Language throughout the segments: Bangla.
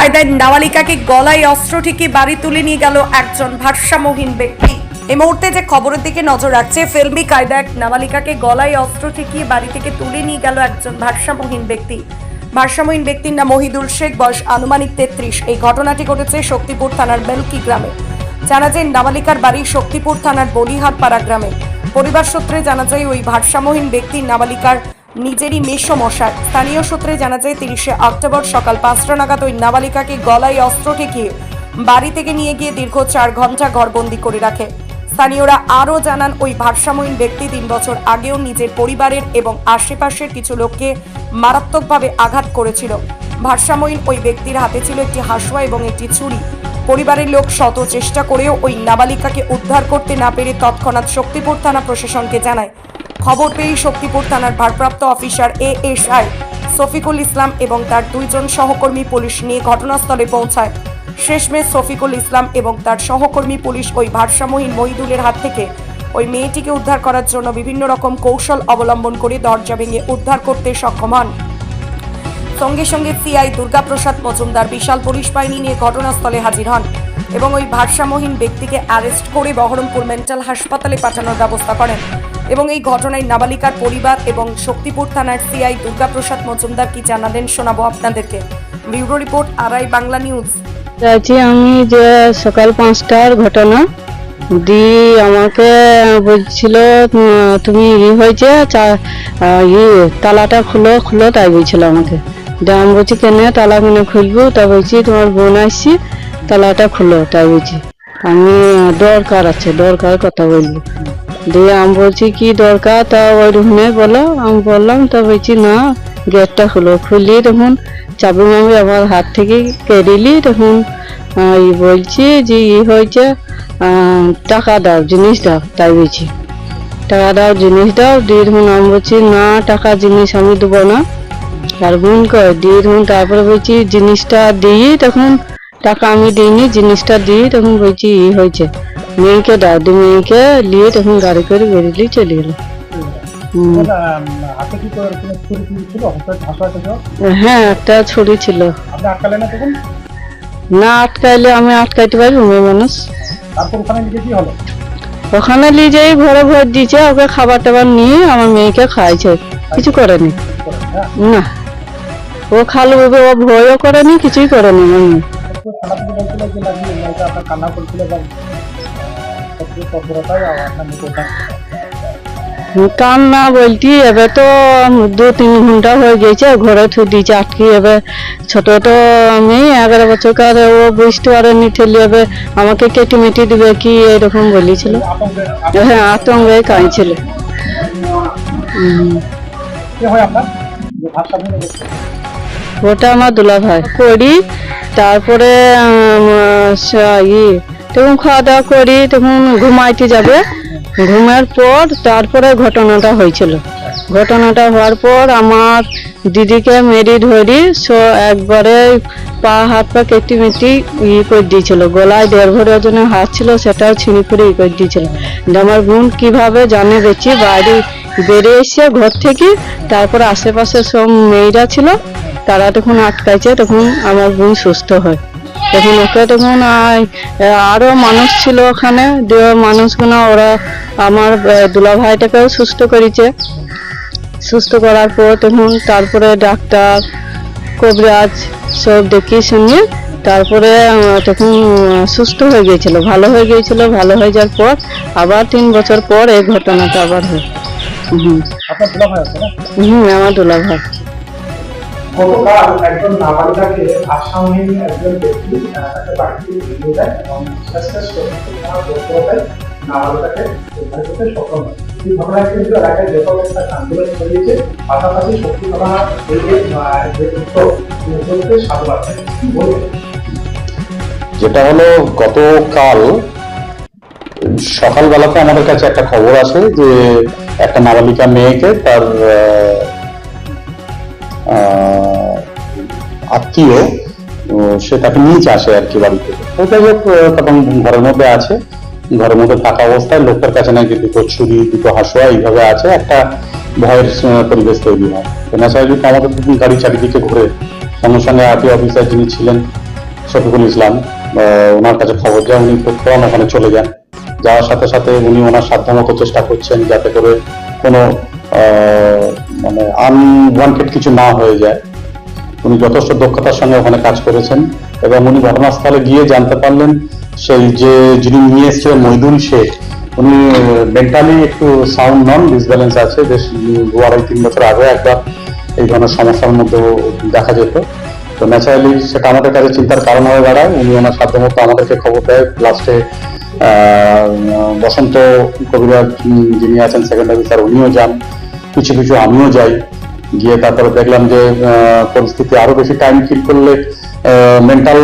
কায়দায় নাবালিকাকে গলায় অস্ত্র ঠেকে বাড়ি তুলে নিয়ে গেল একজন ভারসাম্যহীন ব্যক্তি। এই মুহূর্তে যে খবরের দিকে নজর রাখছে, ফিল্মি কায়দায় এক নাবালিকাকে গলায় অস্ত্র ঠেকিয়ে বাড়ি থেকে তুলে নিয়ে গেল একজন ভারসাম্যহীন ব্যক্তি। ভারসাম্যহীন ব্যক্তির নাম মহিদুল শেখ, বয়স আনুমানিক তেত্রিশ। এই ঘটনাটি ঘটেছে শক্তিপুর থানার বেলকি গ্রামে। জানা যায়, নাবালিকার বাড়ি শক্তিপুর থানার বলিহারপাড়া গ্রামে। পরিবার সূত্রে জানা যায়, ওই ভারসাম্যহীন ব্যক্তি নাবালিকার নিজেরই মেষো মশার। স্থানীয় সূত্রে জানা যায়, তিরিশে অক্টোবর সকাল পাঁচটা নাগাদ ওই নাবালিকাকে গলায় অস্ত্র ঠেকিয়ে বাড়ি থেকে নিয়ে গিয়ে দীর্ঘ চার ঘণ্টা ঘরবন্দি করে রাখে। স্থানীয়রা আরও জানান, ওই ভারসাম্যহীন ব্যক্তি তিন বছর আগেও নিজের পরিবারের এবং আশেপাশের কিছু লোককে মারাত্মকভাবে আঘাত করেছিল। ভারসাম্যহীন ওই ব্যক্তির হাতে ছিল একটি হাসুয়া এবং একটি ছুরি। পরিবারের লোক শত চেষ্টা করেও ওই নাবালিকাকে উদ্ধার করতে না পেরে তৎক্ষণাৎ শক্তিপুর থানা প্রশাসনকে জানায়। খবর পেয়ে শক্তিপুর থানার ভারপ্রাপ্ত officer A S I, Shafikul Islam এবং তার দুইজন সহকর্মী পুলিশ নিয়ে ঘটনাস্থলে পৌঁছায়। শেষমেশ শফিকুল ইসলাম এবং তার সহকর্মী পুলিশ ওই ভারসাম্যহীন মহিদুলের হাত থেকে ওই মেয়েটিকে উদ্ধার করার জন্য বিভিন্ন রকম কৌশল অবলম্বন করে দরজা ভেঙে উদ্ধার করতে সক্ষম হন। সঙ্গে সঙ্গে সিআই দুর্গাপ্রসাদ মজুমদার বিশাল পুলিশ বাহিনী নিয়ে ঘটনাস্থলে হাজির হন এবং ওই ভারসাম্যহীন ব্যক্তিকে অ্যারেস্ট করে বহরমপুর মেন্টাল হাসপাতালে পাঠানোর ব্যবস্থা করেন। এবং এই ঘটনায় নাবালিকার পরিবার এবং শক্তিপুর থানার সিআই দুর্গাপ্রসাদ মজুমদার কি জানালেন শোনাবো আপনাদেরকে। Bureau report, RI Bangla news. চাইছি আমি যে সকাল পাঁচটার ঘটনা, দি আমাকে বলছিল তুমি ই হয়েছে ই, তালাটা খুলো খুলো, তাই বলছিল আমাকে। আমি বলছি, কেন তালা কেন খুলবো? তা বলছি, তোমার বোন আসছি, তালাটা খুলো, তাই বলছি। আমি, দরকার আছে, দরকার কথা বলব। দিয়ে আমি বলছি, কি দরকার? তা ওই রুমে বলো আমি বললাম, তা বলছি, না, গেটটা খুলো খুলি তখন চাবি মামি আমার হাত থেকে কেড়িলি তখন ই বলছি যে ই হয়েছে টাকা দাও, জিনিস দাও। তাই বলছি। টাকা দাও, জিনিস দাও, দিয়ে তখন আমি বলছি, না, টাকা, জিনিস আমি দেবো না। আর বোন কয়, দিয়ে তখন তারপরে বলছি, জিনিসটা দিই তখন টাকা আমি দিইনি, জিনিসটা দিই তখন বলছি, ই হয়েছে। মেয়েকে দাও দিয়ে মেয়েকে নিয়ে তখন গাড়ি করে বেরিয়ে চলে গেলো। হ্যাঁ একটা ছুরি ছিল। না আটকাইলে আমি আটকাইতে পারি মেয়ে মানুষ। ওখানে নিয়ে যাই ঘরে ভর দিয়েছে ওকে খাবার টাবার নিয়ে আমার মেয়েকে খাইছে। কিছু করেনি। না। ও খালো বাবা ও ভয়ও করেনি কিছুই করেনি আমার মেয়ে। না বলতি এবে তো দু তিন ঘণ্টা হয়ে গেছে ঘরে থু দিয়েছে আটকে এবে ছোট তো মেয়ে এগারো বছরকার ও বুঝতে পারেনি ঠেলে এবে আমাকে কেটে মেটে দিবে কি এরকম বলেছিল। হ্যাঁ আতঙ্কে কাঁদছিল। ওটা আমার দুলা ভাই করি তারপরে উম, স- ই তখন খাওয়া দাওয়া করি, তখন ঘুমাইতে যাবে। ঘুমের পর তারপরে ঘটনাটা হয়েছিল। ঘটনাটা হওয়ার পর আমার দিদিকে মেরি ধরি, সো একবারে পা, হাত পা কেটে মেটি ইয়ে করে দিয়েছিল। গলায় দেড় ভরি ওজনের হাত ছিল, সেটাও ছিঁড়ি ফুড়ে ইয়ে করে দিয়েছিল। দিয়ে আমার বোন কীভাবে জানে দেখছি বাইরে বেরিয়ে এসে ঘর থেকে তারপর আশেপাশে সব মেয়েরা ছিল, তারা তখন আটকাইছে, তখন আমার বোন সুস্থ হয়। তখন ওকে তখন আই- আরও মানুষ ছিল ওখানে দিয়ে মানুষগুলো ওরা আমার দুলা ভাইটাকেও সুস্থ করেছে। সুস্থ করার পর তখন তারপরে ডাক্তার কবিরাজ সব দেখিয়ে শুনিয়ে তারপরে তখন সুস্থ হয়ে গিয়েছিল ভালো হয়ে গিয়েছিল ভালো হয়ে যাওয়ার পর আবার তিন বছর পর এই ঘটনাটা আবার হয়। হুম। আমার দুলা ভাই গতকাল একজন নাবালিকাকে ভাষাহীন একজন ব্যক্তি এবং নাবালিকাকে উদ্ধার করতে সক্ষম এই কিন্তু এলাকায় ব্যাপক একটা আন্দোলন ছড়িয়েছে পাশাপাশি সাধুবাদ যেটা হলো গতকাল সকালবেলাতে আমাদের কাছে একটা খবর আসে যে একটা নাবালিকা মেয়েকে তার আত্মীয় সে তাকে নিচে আসে আর কি বাড়ি থেকে। যাই হোক তখন ঘরের মধ্যে আছে। ঘরের মধ্যে থাকা অবস্থায় লোকটার কাছে নাকি দুটো ছুরি, দুটো হাসুয়া এইভাবে আছে। একটা ভয়ের পরিবেশ তৈরি হয়। ন্যাচারালি আমাদের গাড়ি চারিদিকে ঘুরে সঙ্গে সঙ্গে আরটি অফিসার যিনি ছিলেন, শফিকুল ইসলাম ওনার কাছে খবর যায় উনি ফোরান ওখানে চলে যান। যাওয়ার সাথে সাথে উনি ওনার সাধ্যমতো চেষ্টা করছেন যাতে করে কোনো মানে আনওয়ান্টেড কিছু না হয়ে যায়। উনি যথেষ্ট দক্ষতার সঙ্গে ওখানে কাজ করেছেন এবং উনি ঘটনাস্থলে গিয়ে জানতে পারলেন সেই যে যিনি নিয়ে এসেছিলেন মহিদুল শেখ, উনি মেন্টালি একটু সাউন্ড নন ডিসব্যালেন্স আছে, বেশ দু আড়াই তিন বছর আগে একবার এই ধরনের সমস্যার মধ্যে দেখা যেত। তো ন্যাচারালি সেটা আমাদের কাছে চিন্তার কারণ হয়ে দাঁড়ায়। উনি ওনার সাধ্যমতো আমাদেরকে খবর দেয়। লাস্টে বসন্ত কবিরাজ যিনি আছেন সেকেন্ড অফিসার উনিও যান। কিছু কিছু আমিও যাই। গিয়ে তারপরে দেখলাম যে পরিস্থিতি আরও বেশি টাইম কিল করলে মেন্টাল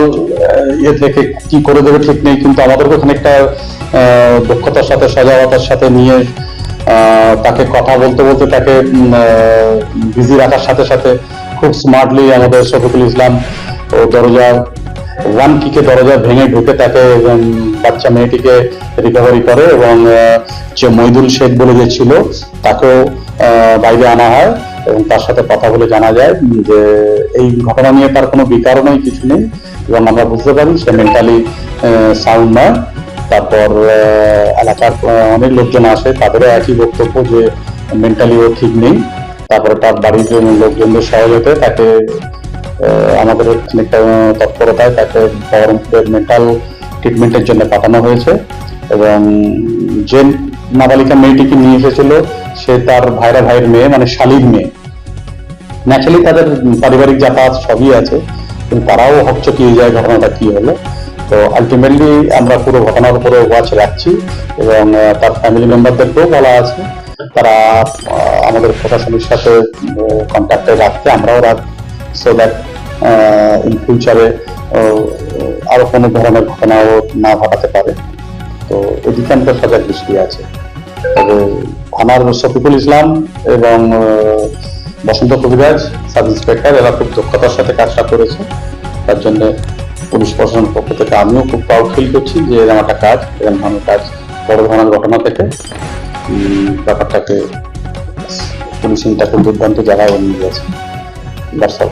ইয়ে থেকে কি করে দেবে ঠিক নেই, কিন্তু আমাদেরকে খানিকটা দক্ষতার সাথে, সজাগতার সাথে নিয়ে তাকে কথা বলতে বলতে তাকে বিজি রাখার সাথে সাথে খুব স্মার্টলি আমাদের শফিকুল ইসলাম ও দরজা ওয়ান কিকে দরজা ভেঙে ঢুকে তাকে বাচ্চা মেয়েটিকে রিকভারি করে এবং যে মইদুল শেখ বলে যে ছিল, তাকেও বাইরে আনা হয়। এবং তার সাথে কথা বলে জানা যায় যে এই ঘটনা নিয়ে তার কোনো বিকারও নেই কিছু নেই এবং আমরা বুঝতে পারি সে মেন্টালি সাউন্ড নয় তারপর এলাকার অনেক লোকজন আসে, তাদেরও একই বক্তব্য যে মেন্টালি ও ঠিক নেই। তারপরে তার বাড়ির লোকজনদের সহযোগিতায় তাকে আমাদের খানিকটা তৎপরতায় তাকে বহরমপুরের মেন্টাল ট্রিটমেন্টের জন্য পাঠানো হয়েছে। এবং যে নাবালিকা মেয়েটিকে নিয়ে এসেছিল, সে তার ভাইরা ভাইয়ের মেয়ে মানে শালির মেয়ে। ন্যাচারালি তাদের পারিবারিক যাতায়াত সবই আছে, কিন্তু তারাও হকচকিয়ে যায় ঘটনাটা কি হলো। তো আলটিমেটলি আমরা পুরো ঘটনার উপরে ওয়াচ রাখছি এবং তার ফ্যামিলি মেম্বারদেরকেও বলা আছে। তারা আমাদের প্রশাসনের সাথে কন্ট্যাক্টে রাখতে আমরাও রাখ সো দ্যাট ইন ফিউচারে আরও কোনো ধরনের ঘটনাও না ঘটাতে পারে। তো এদিকে আমাদের সজাগ দৃষ্টি আছে। তবে আমার শফিকুল ইসলাম এবং বসন্ত কবিরাজ সাব ইন্সপেক্টর, এরা খুব দক্ষতার সাথে কাজটা করেছে। তার জন্য পুলিশ প্রশাসনের পক্ষ থেকে আমিও খুব প্রাউড ফিল করছি যে এরকম একটা কাজ, এরকম ধরনের কাজ, বড় ধরনের ঘটনা থেকে ব্যাপারটাকে পুলিশিংটা খুব দুর্দান্ত জায়গায় নিয়ে গেছে। দর্শক